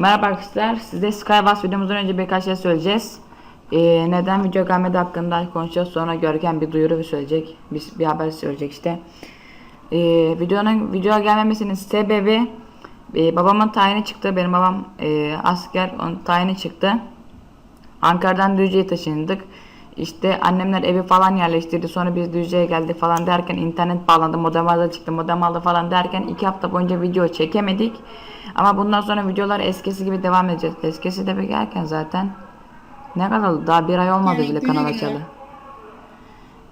Merhaba arkadaşlar. Size Skywars videomuzdan önce birkaç şey söyleyeceğiz. Ee, neden video gelmedi hakkında konuşacağız. Sonra Görkem bir duyuru söyleyecek. Bir, bir haber söyleyecek işte. Ee, videonun videoya gelmemesinin sebebi e, babamın tayini çıktı. Benim babam e, asker. Onun tayini çıktı. Ankara'dan Düzce'ye taşındık. İşte annemler evi falan yerleştirdi. Sonra biz Düzce'ye geldik falan derken internet bağlandı. Modem aldı çıktı. Modem aldı falan derken iki hafta boyunca video çekemedik. Ama bundan sonra videolar eskisi gibi devam edeceğiz. Eskisi de gelken zaten ne kadar oldu? Daha bir ay olmadı bile kanal açalı.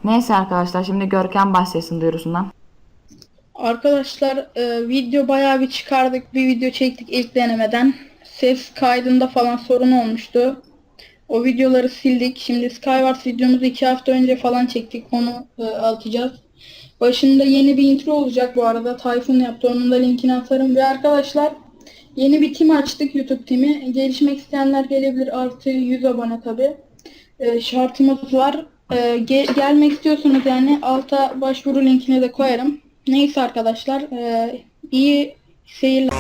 Neyse arkadaşlar şimdi Görkem bahsetsin duyurusundan. Arkadaşlar e, video bayağı bir çıkardık. Bir video çektik ilk denemeden. Ses kaydında falan sorun olmuştu. O videoları sildik. Şimdi Skywars videomuzu iki hafta önce falan çektik. Onu e, atacağız. Başında yeni bir intro olacak bu arada. Tayfun yaptı. Onun da linkini atarım. Ve arkadaşlar yeni bir tim açtık. YouTube timi. Gelişmek isteyenler gelebilir. Artı 100 abone tabi. E, şartımız var. E, ge- gelmek istiyorsanız yani alta başvuru linkini de koyarım. Neyse arkadaşlar. e, iyi Seyirler.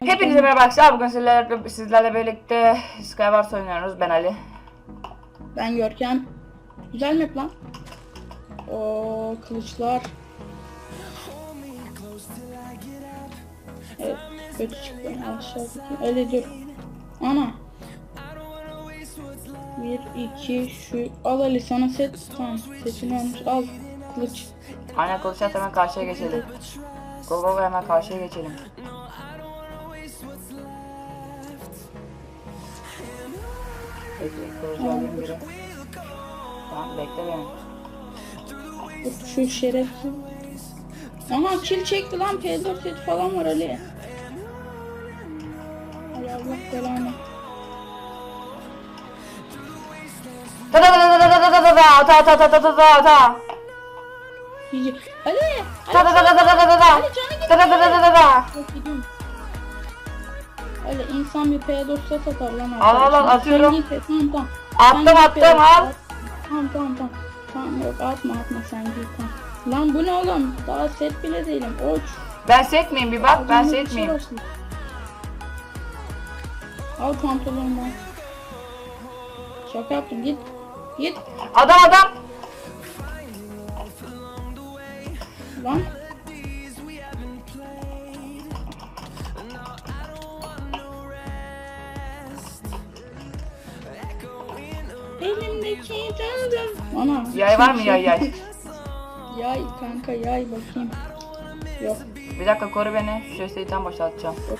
Hepinize merhaba arkadaşlar. Bugün sizlerle, sizlerle birlikte Skywars oynuyoruz. Ben Ali. Ben Görkem. Güzel map lan. O kılıçlar. Evet, kötü çıktı. Aşağı. Öyle dur. Ana. Bir, iki, şu. Al Ali sana set. Tamam, setini almış. Al. Kılıç. Aynen konuşacağız hemen karşıya geçelim. Go go go hemen karşıya geçelim. Peki kılıcı alayım biri. Tamam bekle beni. Şu şerefsiz. Aha kill çekti lan. P4 set falan var Ali. Ali Allah belanı. Ta ta ta ta ta ta ta ta ta ta ta ta ta ta ta. Ali! ta ta ta ta ta ta ta ta ta ta ta ta ta ta. Öyle insan bir P4 set atar lan. Al, al, al, atıyorum. Tamam tamam. Attım, attım, P4 al. Tamam tamam tamam. Tamam yok atma atma sen git tamam. Lan bu ne oğlum? Daha set bile değilim. Oç. Ben set miyim bir bak ben Ağzımda bir set miyim? Al pantolonumu. Şaka yaptım git. Git. Adam adam Lan. Elimdeki canım. Ana. Yay var mı yay yay? Yay kanka yay bakayım. Yok. Bir dakika koru beni şu tam boşaltacağım yok.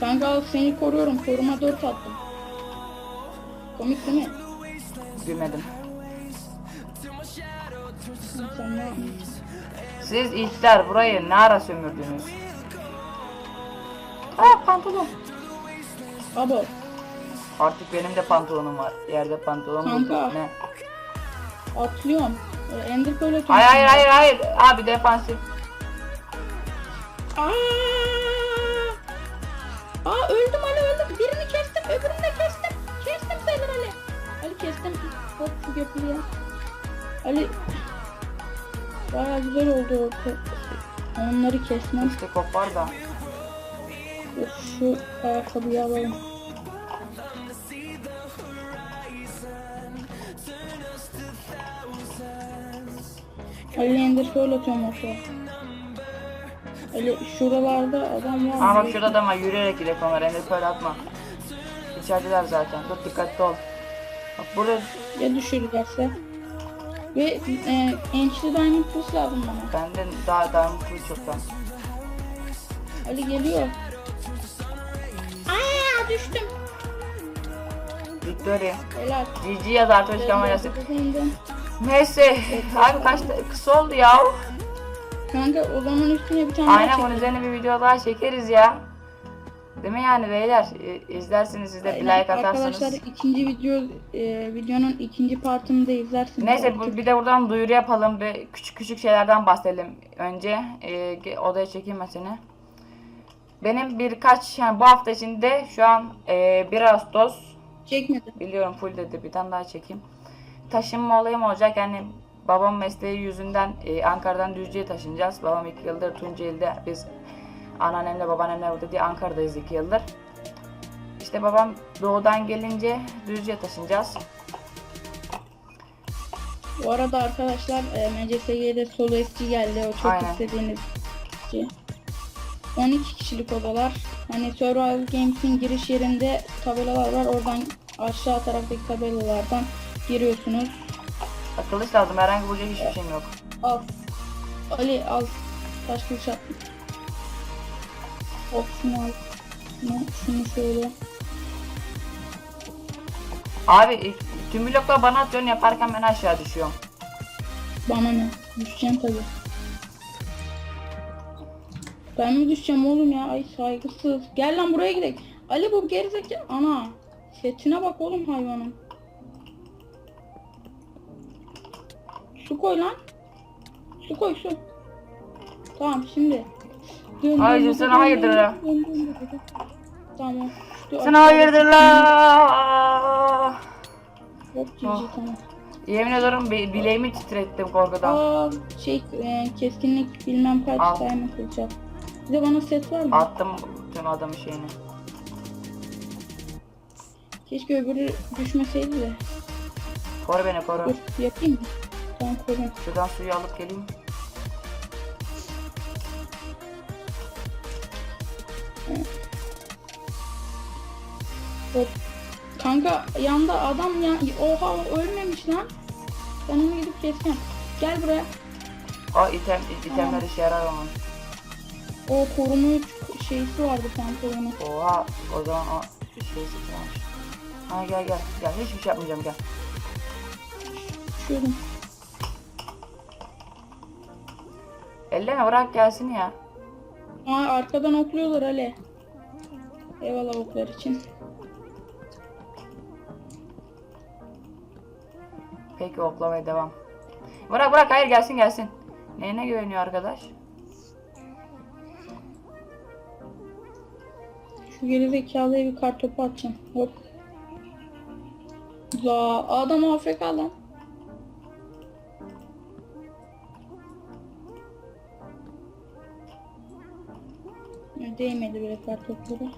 Kanka seni koruyorum. Koruma 4 attım. Komik değil mi? Gülmedim? Siz ilkler burayı ne ara sömürdünüz? Aa pantolon Abo. Artık benim de pantolonum var Yerde pantolon Kanka. ne? Atlıyorum. Ee, Ender atıyorum. Hayır hayır hayır hayır abi defansif Aa! Aa öldüm Ali Ali kestim. Hop şu göpülü ya. Ali. Baya güzel oldu o. Onları kesmem. İşte kopar da Şu ayakkabıyı alalım. Ali Ender Pearl atıyorum ortaya. Ali şuralarda adam var. Ama bak şurada adam var yürüyerek gidelim onlara Ender Pearl atma İçerideler zaten dur dikkatli ol Bak burada Ya düşürürlerse. Ve e, ençli diamond kılıç lazım bana. benden daha daha mutlu çoktan Ali geliyor. Aa düştüm. Victory Helal. GG yazar Twitch kamerası Kanka, Neyse abi kaç kısa oldu ya Kanka o zaman üstüne bir tane daha Aynen çek. bunun üzerine bir video daha çekeriz ya. Değil mi yani beyler? İ- İzlersiniz siz de bir like Arkadaşlar atarsanız. ikinci video e, videonun ikinci partını da izlersiniz. Neyse bu, bir de buradan duyuru yapalım. Bir küçük küçük şeylerden bahsedelim önce. Ge- odaya seni. Benim birkaç yani bu hafta içinde şu an e, 1 Ağustos Çekmedi. Biliyorum full dedi. Bir tane daha çekeyim. Taşınma olayım olacak. Yani babam mesleği yüzünden e, Ankara'dan Düzce'ye taşınacağız. Babam iki yıldır Tunceli'de. Biz anneannemle babaannemle burada diye Ankara'dayız iki yıldır. İşte babam doğudan gelince Düzce'ye taşınacağız. Bu arada arkadaşlar e, MCSG'de solo eski geldi. O çok Aynen. istediğiniz kişi. 12 kişilik odalar. Hani Survival Games'in giriş yerinde tabelalar var. Oradan aşağı taraftaki tabelalardan giriyorsunuz. Kılıç lazım. Herhangi bulacak hiçbir şeyim yok. Al. Ali al. Taş kılıç. Hop şunu al. Şunu, şöyle. Abi tüm blokları bana atıyorsun yaparken ben aşağı düşüyorum. Bana ne? Düşeceğim tabii. Ben mi düşeceğim oğlum ya? Ay saygısız. Gel lan buraya gidelim. Ali bu gerizekalı. Ana. Setine bak oğlum hayvanın. Su koy lan. Su koy su. Tamam şimdi. Dön, Hayır, dön, sana dön, hayırdır dön, ha. dön, dön, dön, dön. Tamam. Şu Sen hayırdır la? Cici tamam. Yemin ediyorum bi- bileğimi titrettim korkudan. Aa şey e, keskinlik bilmem kaç Al. sayma kılacak. Bir de bana set var mı? Attım tüm adamın şeyini. Keşke öbürü düşmeseydi de. Koru beni koru. Dur yapayım mı? Tamam koyayım. Şuradan suyu alıp geleyim. Hop. Kanka yanda adam ya oha ölmemiş lan. Ben onu gidip keseceğim. Gel buraya. O item, itemler işe yarar onun. O koruma şeysi vardı pantolonu. Oha o zaman o şey sıkılmış. Ha gel gel gel hiçbir şey yapmayacağım gel. Düşüyorum. Elleme bırak gelsin ya. Aa arkadan okluyorlar Ali. Eyvallah oklar için. Peki oklamaya devam. Bırak bırak hayır gelsin gelsin. Neyine güveniyor arkadaş? Şu geri zekalıya bir kar topu atacağım. Hop. La adam AFK lan. Değmedi bile kar topları.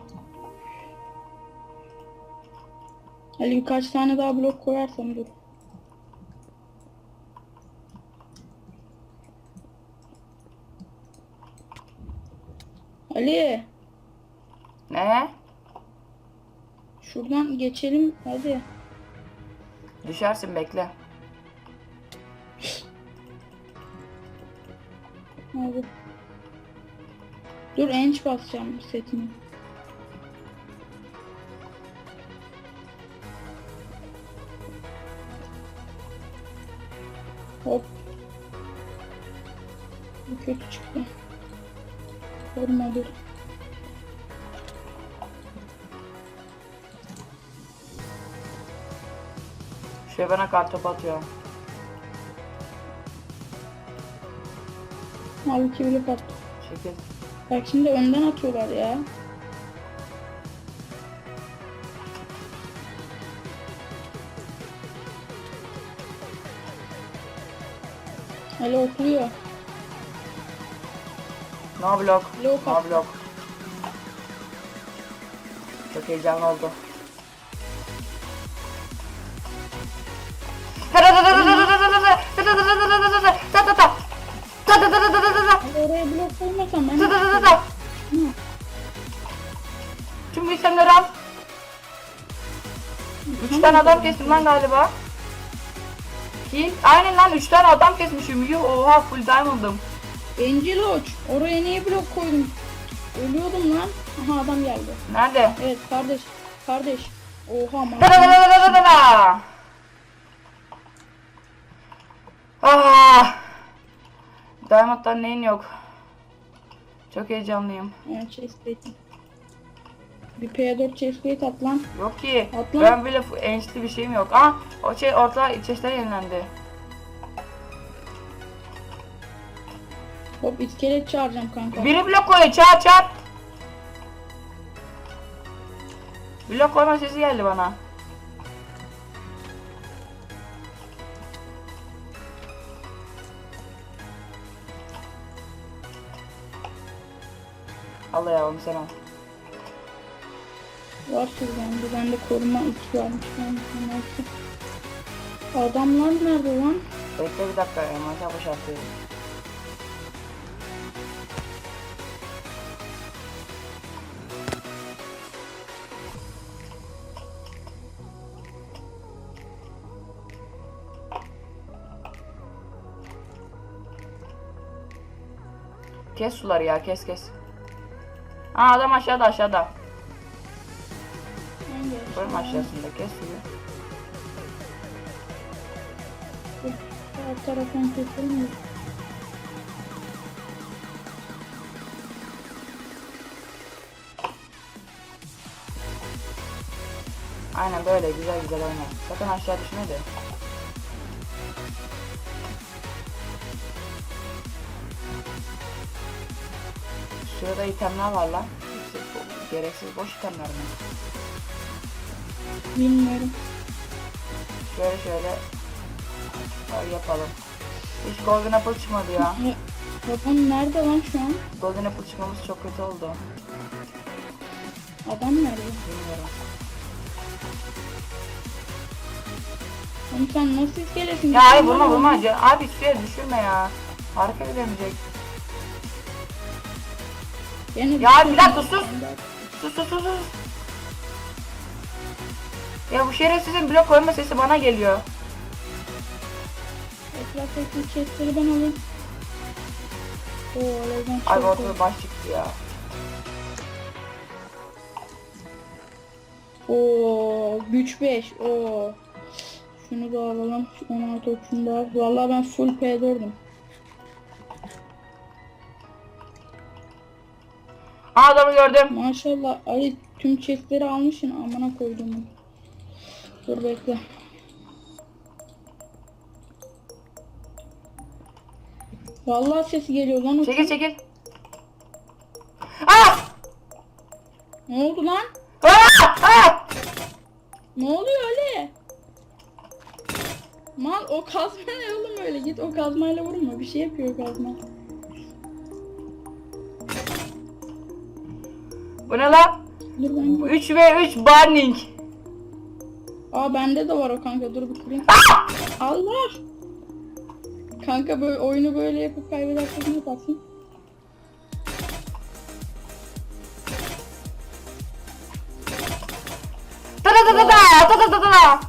Ali birkaç tane daha blok koyarsam dur. Ali. Ne? Şuradan geçelim hadi. Düşersin bekle. Hadi. Dur enç basacağım setini. Hop. Bu kötü çıktı. Dur. Şöyle bana kartopu atıyor. Halbuki bile pat. Şekil. Bak şimdi önden atıyorlar ya. Hala okluyor. No block. Blok No at. block. Çok heyecanlı oldu. Oraya blok koymasam ben. Tüm itemleri al. Üç tane adam kestim lan galiba. Ki aynen lan üç tane adam kesmişim. Yuh oha full diamond'ım. Angel Uç. Oraya niye blok koydum? Ölüyordum lan. Aha adam geldi. Nerede? Evet kardeş. Kardeş. Oha man. Da da da da da da da. Ah. Diamond'dan neyin yok. Çok heyecanlıyım. Evet chestplate. Bir P4 chestplate at lan. Yok ki. Atla. Ben bile enişli bir şeyim yok. Ah o şey orta içeşler yenilendi. Hop iskelet çağıracağım kanka. Biri blok koyuyor çağır çağır. Blok koyma sesi geldi bana. Allah ya onu sen al. Var bende. Bende koruma 2 varmış. Adamlar nerede lan? Bekle bir dakika ya. Maça boşaltıyorum. Kes suları ya kes kes. Aa adam aşağıda aşağıda. Koyma aşağısında kes suyu. Taraftan keselim mi? Aynen böyle güzel güzel oyna. Sakın aşağı düşme de. Şurada itemler var lan. Gereksiz boş itemler mi? Bilmiyorum. Şöyle şöyle yapalım. Hiç golden apple çıkmadı ya. Babam nerede lan şu an? Golden apple çıkmamız çok kötü oldu. Adam nerede? Bilmiyorum. Oğlum sen nasıl iskelesin? Ya hayır vurma vurma. Abi suya düşürme ya. Hareket edemeyecek. Yine Ya bir dakika sus. Sus sus sus sus. Ya bu şerefsizin blok koyma sesi bana geliyor. Etraftaki chestleri ben alayım. Oo Ay çok ortada baş çıktı ya. Oo güç 5. Oo. Şunu da alalım. Şu 16 okunu da al. Vallahi ben full P4'üm. Adamı gördüm. Maşallah Ali tüm chestleri almışsın amına koydum. Dur bekle. Vallahi sesi geliyor lan. o Çekil çekil. Aa! Ne oldu lan? Aa! Aa! Ne oluyor Ali? Mal o kazma ne oğlum öyle git o kazmayla vurma bir şey yapıyor kazma. Bu ne lan? Dur ben 3 ve 3 burning. Aa bende de var o kanka dur bir kırayım. Allah! Kanka böyle oyunu böyle yapıp kaybedersek ne yaparsın? Ta ta ta ta ta ta ta ta ta.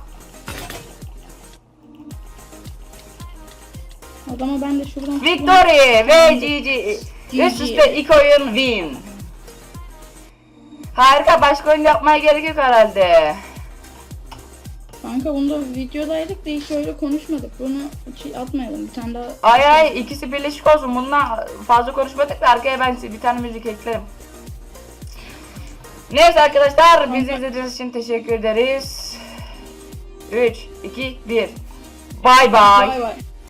Adama ben de şuradan Victory ve GG. Üst üste ilk oyun win. Harika başka oyun yapmaya gerek yok herhalde. Kanka bunda videodaydık da hiç öyle konuşmadık. Bunu hiç atmayalım bir tane daha. Ay ay ikisi birleşik olsun. Bundan fazla konuşmadık da arkaya ben bir tane müzik eklerim. Neyse arkadaşlar bizi izlediğiniz için teşekkür ederiz. 3, 2, 1. Bay bay. Bay bay.